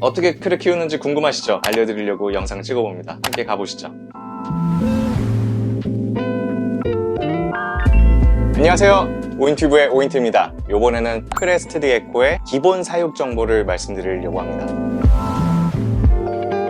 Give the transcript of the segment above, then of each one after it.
어떻게 크를 키우는지 궁금하시죠? 알려드리려고 영상 찍어봅니다. 함께 가보시죠. 안녕하세요. 오인튜브의 오인트입니다. 이번에는 크레스트드 에코의 기본 사육 정보를 말씀드리려고 합니다.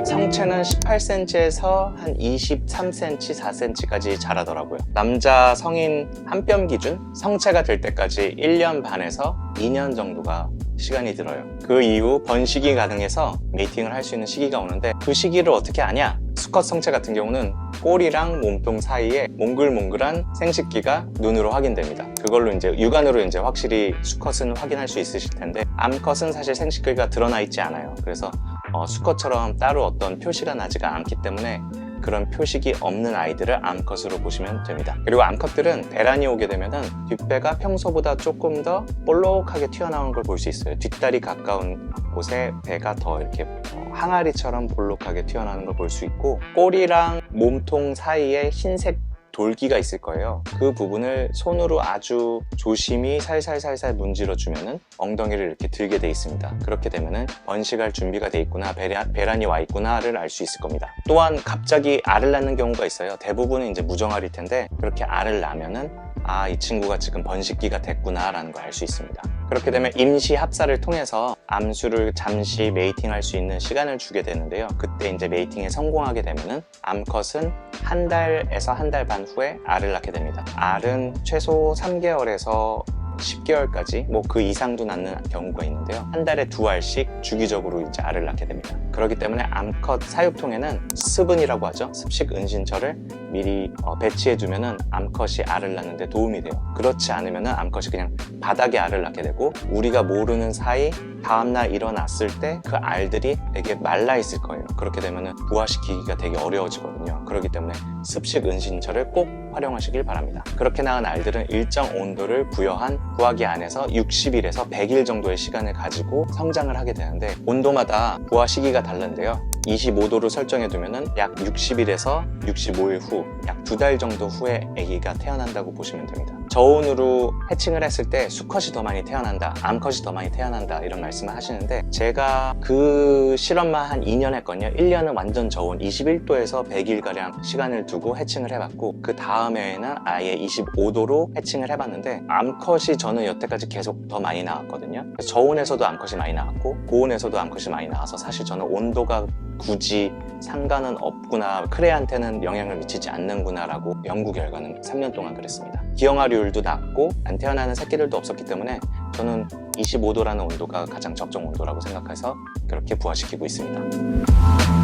성체는 18cm에서 한 23cm, 4cm까지 자라더라고요. 남자 성인 한 뼘 기준 성체가 될 때까지 1년 반에서 2년 정도가 시간이 들어요. 그 이후 번식이 가능해서 메이팅을 할 수 있는 시기가 오는데 그 시기를 어떻게 아냐? 수컷 성체 같은 경우는 꼬리랑 몸통 사이에 몽글몽글한 생식기가 눈으로 확인됩니다. 그걸로 이제 육안으로 이제 확실히 수컷은 확인할 수 있으실 텐데 암컷은 사실 생식기가 드러나 있지 않아요. 그래서 어, 수컷처럼 따로 어떤 표시가 나지가 않기 때문에 그런 표식이 없는 아이들을 암컷으로 보시면 됩니다. 그리고 암컷들은 배란이 오게 되면 은 뒷배가 평소보다 조금 더 볼록하게 튀어나오는 걸 볼 수 있어요. 뒷다리 가까운 곳에 배가 더 이렇게 어, 항아리처럼 볼록하게 튀어나오는 걸 볼 수 있고 꼬리랑 몸통 사이에 흰색 돌기가 있을 거예요. 그 부분을 손으로 아주 조심히 살살살살 문질러 주면은 엉덩이를 이렇게 들게 돼 있습니다. 그렇게 되면은 번식할 준비가 돼 있구나, 배란, 배란 이 와 있구나를 알 수 있을 겁니다. 또한 갑자기 알을 낳는 경우가 있어요. 대부분은 이제 무정알일 텐데 그렇게 알을 낳으면은 아, 이 친구가 지금 번식기가 됐구나 라는 걸 알 수 있습니다. 그렇게 되면 임시 합사를 통해서 암수를 잠시 메이팅할 수 있는 시간을 주게 되는데요. 그때 이제 메이팅에 성공하게 되면은 암컷은 한 달에서 한 달 반 후에 알을 낳게 됩니다. 알은 최소 3개월에서 10개월까지 뭐 그 이상도 낳는 경우가 있는데요. 한 달에 두 알씩 주기적으로 이제 알을 낳게 됩니다. 그렇기 때문에 암컷 사육통에는 습은이라고 하죠. 습식 은신처를 미리 어, 배치해 두면은 암컷이 알을 낳는데 도움이 돼요. 그렇지 않으면은 암컷이 그냥 바닥에 알을 낳게 되고 우리가 모르는 사이 다음날 일어났을 때 그 알들이 되게 말라 있을 거예요. 그렇게 되면은 부화시키기가 되게 어려워지거든요. 그렇기 때문에 습식 은신처를 꼭 활용하시길 바랍니다. 그렇게 낳은 알들은 일정 온도를 부여한 부화기 안에서 60일에서 100일 정도의 시간을 가지고 성장을 하게 되는데 온도마다 부화 시기가 다른데요. 25도로 설정해 두면은 약 60일에서 65일 후, 약 두 달 정도 후에 아기가 태어난다고 보시면 됩니다. 저온으로 해칭을 했을 때 수컷이 더 많이 태어난다, 암컷이 더 많이 태어난다 이런 말씀을 하시는데 제가 그 실험만 한 2년 했거든요. 1년은 완전 저온 21도에서 100일가량 시간을 두고 해칭을 해봤고 그 다음에는 아예 25도로 해칭을 해봤는데 암컷이 저는 여태까지 계속 더 많이 나왔거든요. 저온에서도 암컷이 많이 나왔고 고온에서도 암컷이 많이 나와서 사실 저는 온도가 굳이 상관은 없구나. 크레한테는 영향을 미치지 않는구나 라고 연구 결과는 3년 동안 그랬습니다. 기형아류율도 낮고 안 태어나는 새끼들도 없었기 때문에 저는 25도라는 온도가 가장 적정 온도라고 생각해서 그렇게 부화시키고 있습니다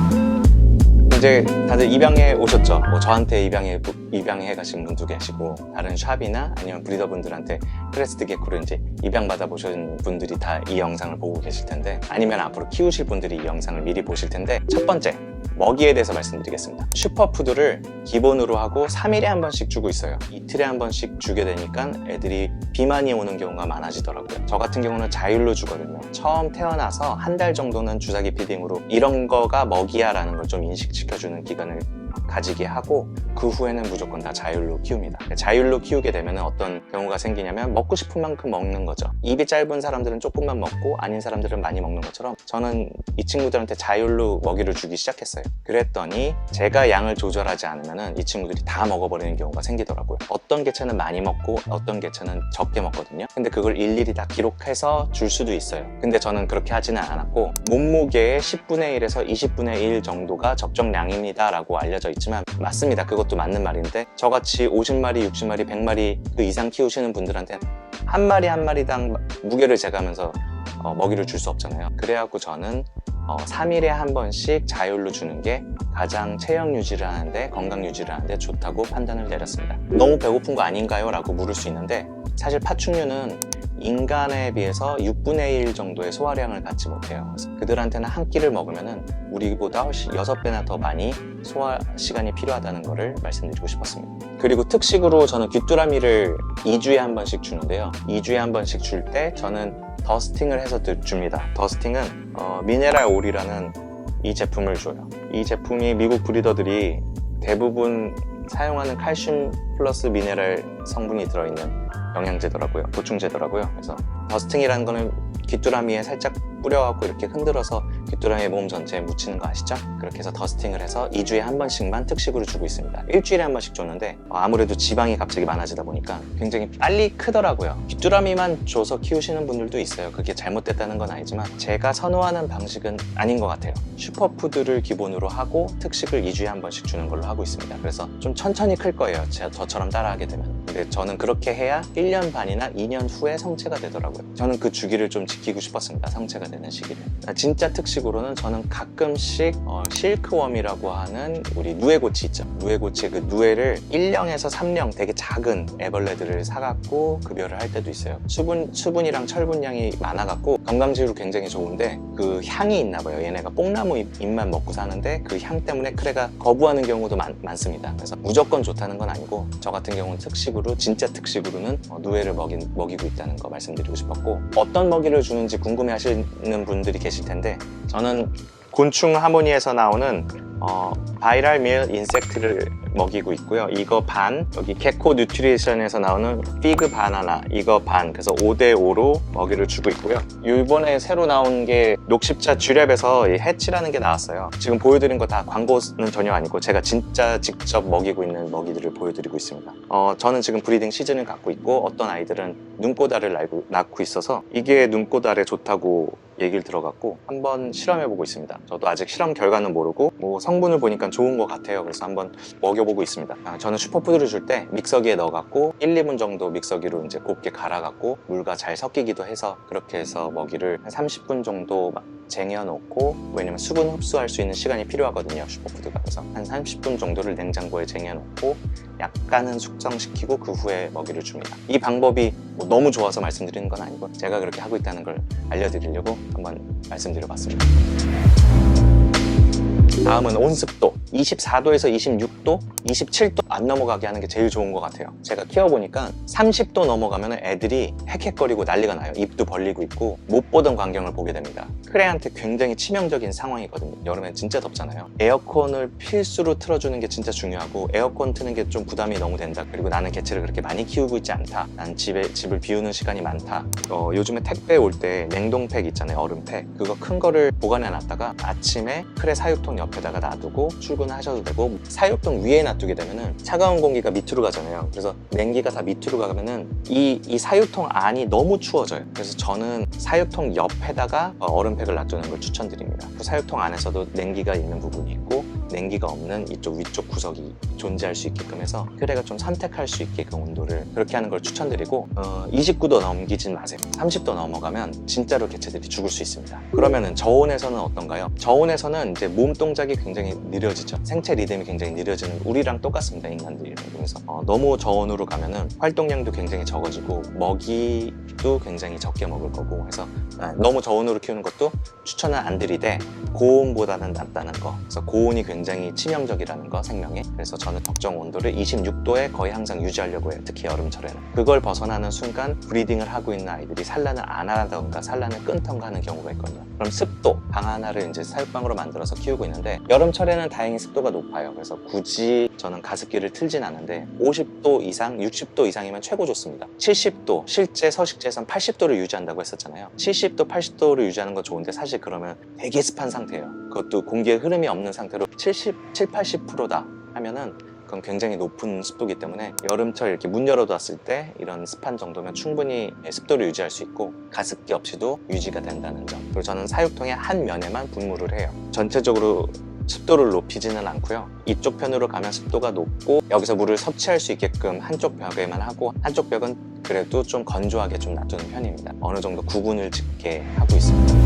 이제 다들 입양해 오셨죠? 뭐 저한테 입양해 입양해 가신 분도 계시고 다른 샵이나 아니면 브리더분들한테 크레스트 게코를 이제 입양 받아 보신 분들이 다 이 영상을 보고 계실 텐데 아니면 앞으로 키우실 분들이 이 영상을 미리 보실 텐데 첫 번째 먹이에 대해서 말씀드리겠습니다. 슈퍼푸드를 기본으로 하고 3일에 한 번씩 주고 있어요. 이틀에 한 번씩 주게 되니까 애들이 비만이 오는 경우가 많아지더라고요. 저 같은 경우는 자율로 주거든요. 처음 태어나서 한 달 정도는 주사기 피딩으로 이런 거가 먹이야라는 걸 좀 인식시켜주는 기간을 가지게 하고 그 후에는 무조건 다 자율로 키웁니다. 자율로 키우게 되면 어떤 경우가 생기냐면 먹고 싶은 만큼 먹는 거죠. 입이 짧은 사람들은 조금만 먹고 아닌 사람들은 많이 먹는 것처럼 저는 이 친구들한테 자율로 먹이를 주기 시작했어요. 그랬더니 제가 양을 조절하지 않으면 이 친구들이 다 먹어버리는 경우가 생기더라고요. 어떤 개체는 많이 먹고 어떤 개체는 적게 먹거든요. 근데 그걸 일일이 다 기록해서 줄 수도 있어요. 근데 저는 그렇게 하지는 않았고 몸무게의 10분의 1에서 20분의 1 정도가 적정량입니다 라고 알려져 있지만 맞습니다. 그 것도 맞는 말인데 저같이 50마리, 60마리, 100마리 그 이상 키우시는 분들한테 한 마리 한 마리당 무게를 재가면서 어, 먹이를 줄 수 없잖아요. 그래갖고 저는 어, 3일에 한 번씩 자율로 주는 게 가장 체형 유지를 하는데 건강 유지를 하는데 좋다고 판단을 내렸습니다. 너무 배고픈 거 아닌가요? 라고 물을 수 있는데 사실 파충류는 인간에 비해서 6분의 1 정도의 소화량을 갖지 못해요. 그들한테는 한 끼를 먹으면 우리보다 훨씬 6배나 더 많이 소화 시간이 필요하다는 것을 말씀드리고 싶었습니다. 그리고 특식으로 저는 귀뚜라미를 2주에 한 번씩 주는데요. 2주에 한 번씩 줄 때 저는 더스팅을 해서 드- 줍니다. 더스팅은 어, 미네랄 올이라는 이 제품을 줘요. 이 제품이 미국 브리더들이 대부분 사용하는 칼슘 플러스 미네랄 성분이 들어있는 영양제더라고요. 보충제더라고요. 그래서 더스팅이라는 거는 귀뚜라미에 살짝 뿌려갖고 이렇게 흔들어서 귀뚜라미 몸 전체에 묻히는 거 아시죠? 그렇게 해서 더스팅을 해서 2주에 한 번씩만 특식으로 주고 있습니다. 일주일에 한 번씩 줬는데 어, 아무래도 지방이 갑자기 많아지다 보니까 굉장히 빨리 크더라고요. 귀뚜라미만 줘서 키우시는 분들도 있어요. 그게 잘못됐다는 건 아니지만 제가 선호하는 방식은 아닌 것 같아요. 슈퍼푸드를 기본으로 하고 특식을 2주에 한 번씩 주는 걸로 하고 있습니다. 그래서 좀 천천히 클 거예요. 제가 저처럼 따라하게 되면. 근데 저는 그렇게 해야 1년 반이나 2년 후에 성체가 되더라고요. 저는 그 주기를 좀 지키고 싶었습니다. 성체가 되는 시기를. 아, 진짜 특식 으로는 저는 가끔씩 어, 실크웜이라고 하는 우리 누에고치 있죠. 누에고치 그 누에를 1령에서 3령 되게 작은 애벌레들을 사갖고 급여를 할 때도 있어요. 수분, 수분이랑 철분량이 많아갖고 건강지로 굉장히 좋은데 그 향이 있나 봐요. 얘네가 뽕나무 잎- 잎만 먹고 사는데 그 향 때문에 크레가 거부하는 경우도 많, 많습니다. 그래서 무조건 좋다는 건 아니고 저 같은 경우는 특식으로 진짜 특식으로는 어, 누에를 먹인, 먹이고 있다는 거 말씀드리고 싶었고 어떤 먹이를 주는지 궁금해 하시는 분들이 계실 텐데 저는 곤충 하모니에서 나오는 어, 바이랄 밀 인섹트를 먹이고 있고요. 이거 반, 여기 개코 뉴트리션에서 나오는 피그 바나나 이거 반, 그래서 5대5로 먹이를 주고 있고요. 이번에 새로 나온 게 녹십자 쥐랩에서 이 해치라는 게 나왔어요. 지금 보여드린 거 다 광고는 전혀 아니고 제가 진짜 직접 먹이고 있는 먹이들을 보여드리고 있습니다. 어, 저는 지금 브리딩 시즌을 갖고 있고 어떤 아이들은 눈꼬다를 낳고, 있어서 이게 눈꼬달에 좋다고 얘기를 들어갔고 한번 실험해보고 있습니다. 저도 아직 실험 결과는 모르고 뭐 성분을 보니까 좋은 것 같아요. 그래서 한번 먹여보고 있습니다. 아, 저는 슈퍼푸드를 줄 때 믹서기에 넣어갖고 1, 2분 정도 믹서기로 이제 곱게 갈아갖고 물과 잘 섞이기도 해서 그렇게 해서 먹이를 한 30분 정도 막 쟁여놓고 왜냐면 수분 흡수할 수 있는 시간이 필요하거든요. 슈퍼푸드가 그래서 한 30분 정도를 냉장고에 쟁여놓고 약간은 숙성시키고 그 후에 먹이를 줍니다. 이 방법이 뭐 너무 좋아서 말씀드리는 건 아니고 제가 그렇게 하고 있다는 걸 알려드리려고 한번 말씀드려 봤습니다. 다음은 온습도. 24도에서 26도, 27도 안 넘어가게 하는 게 제일 좋은 것 같아요. 제가 키워보니까 30도 넘어가면 애들이 헥헥거리고 난리가 나요. 입도 벌리고 있고 못 보던 광경을 보게 됩니다. 크레한테 굉장히 치명적인 상황이거든요. 여름엔 진짜 덥잖아요. 에어컨을 필수로 틀어주는 게 진짜 중요하고 에어컨 트는 게 좀 부담이 너무 된다. 그리고 나는 개체를 그렇게 많이 키우고 있지 않다. 난 집에 집을 비우는 시간이 많다. 어, 요즘에 택배 올 때 냉동팩 있잖아요. 얼음팩. 그거 큰 거를 보관해 놨다가 아침에 크레 사육통 옆에 다가 놔두고 출근하셔도 되고 사육통 위에 놔두게 되면은 차가운 공기가 밑으로 가잖아요. 그래서 냉기가 다 밑으로 가면은 이, 이 사육통 안이 너무 추워져요. 그래서 저는 사육통 옆에다가 어, 얼음팩을 놔두는 걸 추천드립니다. 그 사육통 안에서도 냉기가 있는 부분이 있고 냉기가 없는 이쪽 위쪽 구석이 존재할 수 있게끔 해서 크레가 좀 선택할 수 있게 그 온도를 그렇게 하는 걸 추천드리고 어, 29도 넘기진 마세요. 30도 넘어가면 진짜로 개체들이 죽을 수 있습니다. 그러면은 저온에서는 어떤가요? 저온에서는 이제 몸 동작이 굉장히 느려지죠. 생체 리듬이 굉장히 느려지는 우리랑 똑같습니다. 인간들이랑 그래서 어, 너무 저온으로 가면은 활동량도 굉장히 적어지고 먹이도 굉장히 적게 먹을 거고 해서 아, 너무 저온으로 키우는 것도 추천은 안 드리되 고온보다는 낫다는 거. 그래서 고온이 굉장히 치명적이라는 거 생명에. 그래서 저는 적정 온도를 26도에 거의 항상 유지하려고 해요. 특히 여름철에는. 그걸 벗어나는 순간 브리딩을 하고 있는 아이들이 산란을 안 하던가 산란을 끊던가 하는 경우가 있거든요. 그럼 습도 방 하나를 이제 사육방으로 만들어서 키우고 있는데 여름철에는 다행히 습도가 높아요. 그래서 굳이 저는 가습기를 틀진 않는데 50도 이상, 60도 이상이면 최고 좋습니다. 70도 실제 서식지에선 80도를 유지한다고 했었잖아요. 70도, 80도를 유지하는 건 좋은데 사실 그러면 되게 습한 상태예요. 그것도 공기의 흐름이 없는 상태로 70, 7, 80%다 하면은 그건 굉장히 높은 습도기 때문에 여름철 이렇게 문 열어놨을 때 이런 습한 정도면 충분히 습도를 유지할 수 있고 가습기 없이도 유지가 된다는 점. 그리고 저는 사육통의 한 면에만 분무를 해요. 전체적으로 습도를 높이지는 않고요. 이쪽 편으로 가면 습도가 높고 여기서 물을 섭취할 수 있게끔 한쪽 벽에만 하고 한쪽 벽은 그래도 좀 건조하게 좀 놔두는 편입니다. 어느 정도 구분을 짓게 하고 있습니다.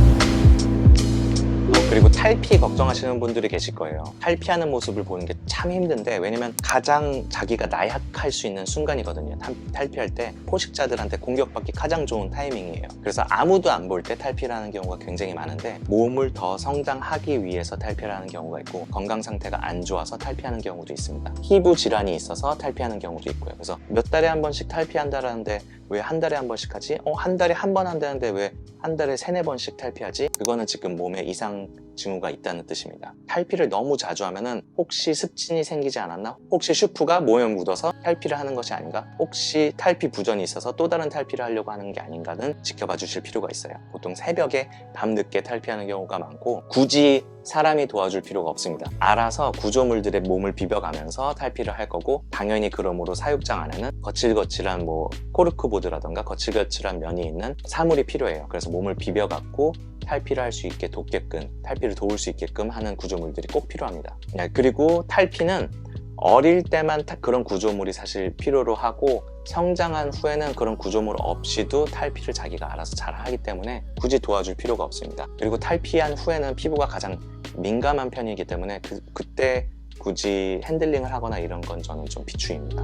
어, 그리고 탈피 걱정하시는 분들이 계실 거예요. 탈피하는 모습을 보는 게 참 힘든데 왜냐면 가장 자기가 나약할 수 있는 순간이거든요. 탈, 탈피할 때 포식자들한테 공격받기 가장 좋은 타이밍이에요. 그래서 아무도 안 볼 때 탈피를 하는 경우가 굉장히 많은데 몸을 더 성장하기 위해서 탈피를 하는 경우가 있고 건강 상태가 안 좋아서 탈피하는 경우도 있습니다. 피부 질환이 있어서 탈피하는 경우도 있고요. 그래서 몇 달에 한 번씩 탈피한다라는데 왜 한 달에 한 번씩 하지? 어, 한 달에 한 번 한다는데 왜 한 달에 세네 번씩 탈피하지? 그거는 지금 몸에 이상 징후가 있다는 뜻입니다. 탈피를 너무 자주 하면은 혹시 습진이 생기지 않았나? 혹시 슈프가 몸에 묻어서 탈피를 하는 것이 아닌가? 혹시 탈피 부전이 있어서 또 다른 탈피를 하려고 하는 게 아닌가는 지켜봐 주실 필요가 있어요. 보통 새벽에 밤늦게 탈피하는 경우가 많고 굳이 사람이 도와줄 필요가 없습니다. 알아서 구조물들의 몸을 비벼가면서 탈피를 할 거고 당연히 그러므로 사육장 안에는 거칠거칠한 뭐 코르크보드라던가 거칠거칠한 면이 있는 사물이 필요해요. 그래서 몸을 비벼갖고 탈피를 할 수 있게 돕게끔 탈피를 도울 수 있게끔 하는 구조물들이 꼭 필요합니다. 네, 그리고 탈피는 어릴 때만 타- 그런 구조물이 사실 필요로 하고 성장한 후에는 그런 구조물 없이도 탈피를 자기가 알아서 잘 하기 때문에 굳이 도와줄 필요가 없습니다. 그리고 탈피한 후에는 피부가 가장 민감한 편이기 때문에 그, 그때 굳이 핸들링을 하거나 이런 건 저는 좀 비추입니다.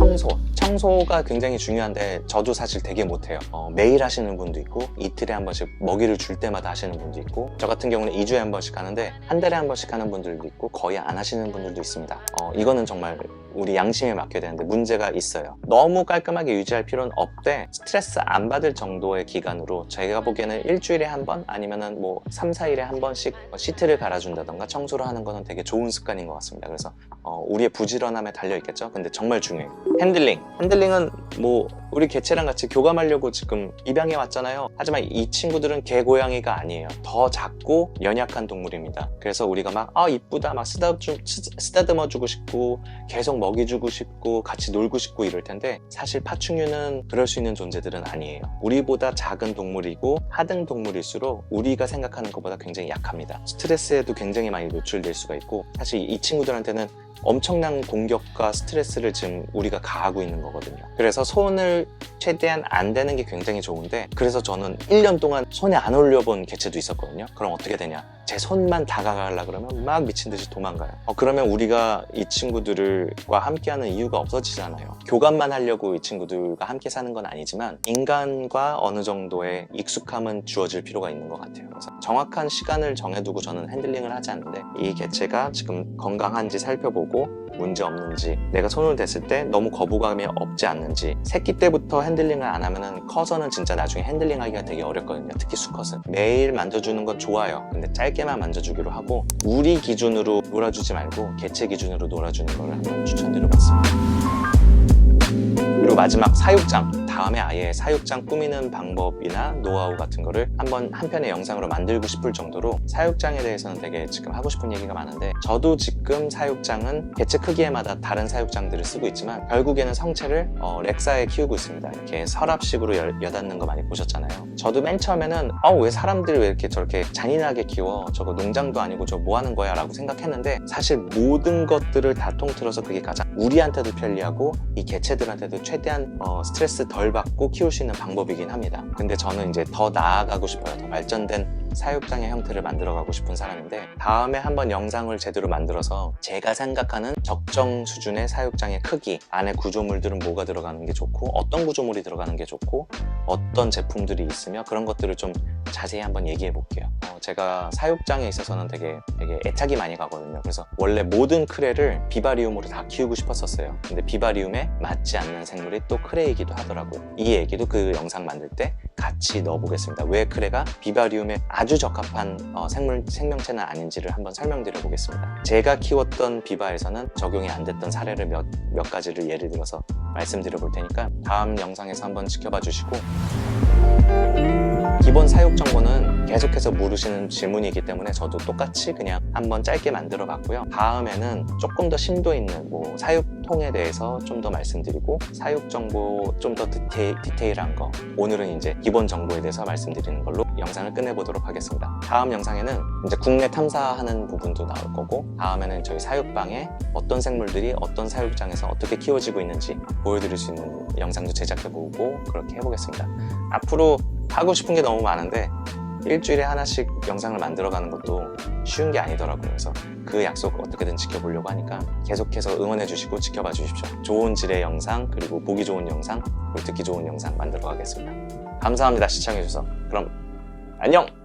청소. 청소가 굉장히 중요한데 저도 사실 되게 못해요. 어, 매일 하시는 분도 있고 이틀에 한 번씩 먹이를 줄 때마다 하시는 분도 있고 저 같은 경우는 2주에 한 번씩 하는데 한 달에 한 번씩 하는 분들도 있고 거의 안 하시는 분들도 있습니다. 어, 이거는 정말 우리 양심에 맡겨야 되는데 문제가 있어요. 너무 깔끔하게 유지할 필요는 없대. 스트레스 안 받을 정도의 기간으로 제가 보기에는 일주일에 한 번 아니면은 뭐 3, 4일에 한 번씩 시트를 갈아준다던가 청소를 하는 거는 되게 좋은 습관인 것 같습니다. 그래서 어, 우리의 부지런함에 달려 있겠죠. 근데 정말 중요해요. 핸들링. 핸들링은 뭐 우리 개체랑 같이 교감하려고 지금 입양해 왔잖아요. 하지만 이 친구들은 개 고양이가 아니에요. 더 작고 연약한 동물입니다. 그래서 우리가 막 아 이쁘다 막 쓰다듬, 쓰다듬어 주고 싶고 계속 먹이 주고 싶고 같이 놀고 싶고 이럴 텐데 사실 파충류는 그럴 수 있는 존재들은 아니에요. 우리보다 작은 동물이고 하등 동물일수록 우리가 생각하는 것보다 굉장히 약합니다. 스트레스에도 굉장히 많이 노출될 수가 있고 사실 이 친구들한테는 엄청난 공격과 스트레스를 지금 우리가 가하고 있는 거거든요. 그래서 손을 최대한 안 대는 게 굉장히 좋은데 그래서 저는 1년 동안 손에 안 올려본 개체도 있었거든요. 그럼 어떻게 되냐? 제 손만 다가가려 그러면 막 미친 듯이 도망가요. 어, 그러면 우리가 이 친구들과 함께하는 이유가 없어지잖아요. 교감만 하려고 이 친구들과 함께 사는 건 아니지만 인간과 어느 정도의 익숙함은 주어질 필요가 있는 것 같아요. 그래서 정확한 시간을 정해두고 저는 핸들링을 하지 않는데 이 개체가 지금 건강한지 살펴보고 문제 없는지 내가 손을 댔을 때 너무 거부감이 없지 않는지 새끼 때부터 핸들링을 안 하면은 커서는 진짜 나중에 핸들링 하기가 되게 어렵거든요. 특히 수컷은. 매일 만져주는 건 좋아요. 근데 짧게만 만져주기로 하고 우리 기준으로 놀아주지 말고 개체 기준으로 놀아주는 걸 한번 추천드려봤습니다. 그리고 마지막 사육장 다음에 아예 사육장 꾸미는 방법이나 노하우 같은 거를 한번 한 편의 영상으로 만들고 싶을 정도로 사육장에 대해서는 되게 지금 하고 싶은 얘기가 많은데 저도 지금 사육장은 개체 크기에마다 다른 사육장들을 쓰고 있지만 결국에는 성체를 어, 렉사에 키우고 있습니다. 이렇게 서랍식으로 여, 여닫는 거 많이 보셨잖아요. 저도 맨 처음에는 어, 왜 사람들이 왜 이렇게 저렇게 잔인하게 키워? 저거 농장도 아니고 저 뭐 하는 거야? 라고 생각했는데 사실 모든 것들을 다 통틀어서 그게 가장 우리한테도 편리하고 이 개체들한테도 최대한 어, 스트레스 덜 받고 키울 수 있는 방법이긴 합니다. 근데 저는 이제 더 나아가고 싶어요. 더 발전된 사육장의 형태를 만들어가고 싶은 사람인데 다음에 한번 영상을 제대로 만들어서 제가 생각하는 적정 수준의 사육장의 크기 안에 구조물들은 뭐가 들어가는 게 좋고 어떤 구조물이 들어가는 게 좋고 어떤 제품들이 있으며 그런 것들을 좀 자세히 한번 얘기해 볼게요. 어, 제가 사육장에 있어서는 되게 되게 애착이 많이 가거든요. 그래서 원래 모든 크레를 비바리움으로 다 키우고 싶었었어요. 근데 비바리움에 맞지 않는 생물이 또 크레이기도 하더라고요. 이 얘기도 그 영상 만들 때 같이 넣어보겠습니다. 왜 크레가 비바리움에 아주 적합한 어, 생물, 생명체는 아닌지를 한번 설명드려 보겠습니다. 제가 키웠던 비바에서는 적용이 안 됐던 사례를 몇, 몇 가지를 예를 들어서 말씀드려 볼 테니까 다음 영상에서 한번 지켜봐 주시고 기본 사육 정보는 계속해서 물으시는 질문이기 때문에 저도 똑같이 그냥 한번 짧게 만들어 봤고요. 다음에는 조금 더 심도 있는 뭐 사육 통에 대해서 좀 더 말씀드리고 사육 정보 좀 더 디테일, 디테일한 거 오늘은 이제 기본 정보에 대해서 말씀드리는 걸로 영상을 끝내보도록 하겠습니다. 다음 영상에는 이제 국내 탐사하는 부분도 나올 거고 다음에는 저희 사육방에 어떤 생물들이 어떤 사육장에서 어떻게 키워지고 있는지 보여드릴 수 있는 영상도 제작해보고 그렇게 해보겠습니다. 앞으로 하고 싶은 게 너무 많은데 일주일에 하나씩 영상을 만들어가는 것도 쉬운 게 아니더라고요. 그래서 그 약속 어떻게든 지켜보려고 하니까 계속해서 응원해 주시고 지켜봐 주십시오. 좋은 질의 영상, 그리고 보기 좋은 영상, 그리고 듣기 좋은 영상 만들어 가겠습니다. 감사합니다. 시청해 주셔서. 그럼 안녕!